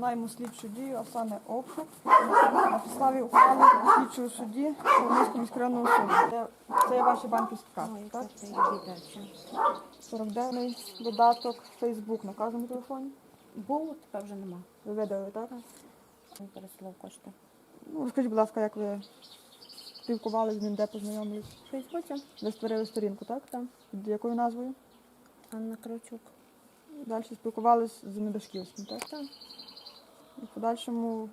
Починаємо слідчу дію, а саме обшук на підставі ухвали слідчого судді Коломийського міськрайонного суду. Це, це є ваші банківські карти, Ой, так? це віддача. 49 додаток, Фейсбук на кожному телефоні. Був, тепер вже нема. Ви видали, так? Він переслав кошти. Ну, розкажіть, будь ласка, як ви спілкувалися з ним, де познайомились? В Фейсбуці Ви створили сторінку, так? Так. Під якою назвою? Анна Кравчук. Далі спілкувалися з Медашківським, так? Так. В подальшому,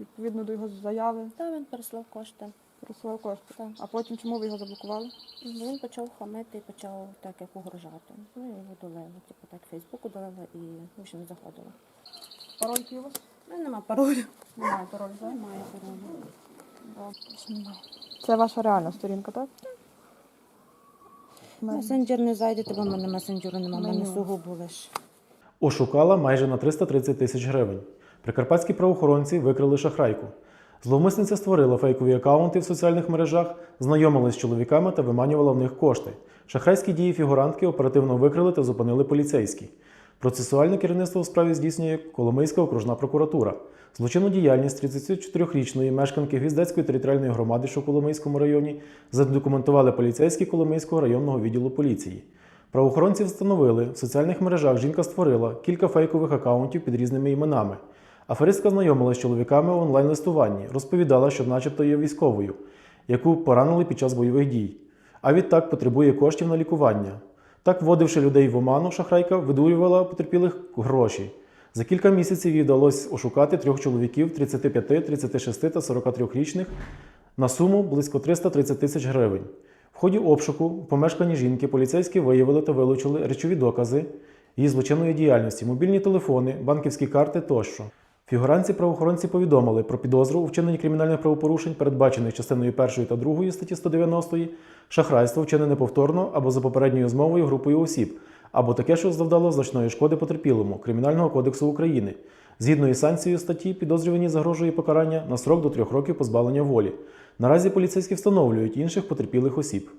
відповідно до його заяви, Та він переслав кошти. просував кошти. Так. А потім чому ви його заблокували? Ну, Він почав хамити і почав так як угрожати. Ну, і його долили. Типу так Фейсбуку долили і більше не заходила. Пароль який у вас? Ну, нема паролю. Немає пароль, так? Немає паролю. Це ваша реальна сторінка, так? Мен- Месенджер не зайдете, бо в мене месенджеру нема, в мене Меню. сугубо лиш. Ошукала майже на 330 тисяч гривень. Прикарпатські правоохоронці викрили шахрайку. Зловмисниця створила фейкові акаунти в соціальних мережах, знайомилась з чоловіками та виманювала в них кошти. Шахрайські дії фігурантки оперативно викрили та зупинили поліцейські. Процесуальне керівництво у справі здійснює Коломийська окружна прокуратура. Злочинну діяльність 34-річної мешканки Гвіздецької територіальної громади, що в Коломийському районі, задокументували поліцейські Коломийського районного відділу поліції. Правоохоронці встановили, в соціальних мережах жінка створила кілька фейкових акаунтів під різними іменами. Аферистка знайомилася з чоловіками в онлайн-листуванні, розповідала, що начебто є військовою, яку поранили під час бойових дій. А відтак потребує коштів на лікування. Так, вводивши людей в оману, шахрайка видурювала потерпілих гроші. За кілька місяців їй вдалося ошукати трьох чоловіків 35, 36 та 43-річних на суму близько 330 тисяч гривень. В ході обшуку в помешканні жінки поліцейські виявили та вилучили речові докази її злочинної діяльності, мобільні телефони, банківські карти тощо. Фігуранці правоохоронці повідомили про підозру у вчиненні кримінальних правопорушень, передбачених частиною 1 та 2 статті 190, шахрайство вчинене повторно або за попередньою змовою групою осіб, або таке, що завдало значної шкоди потерпілому Кримінального кодексу України. Згідно із санкцією статті, підозрювані загрожує покарання на срок до трьох років позбавлення волі. Наразі поліцейські встановлюють інших потерпілих осіб.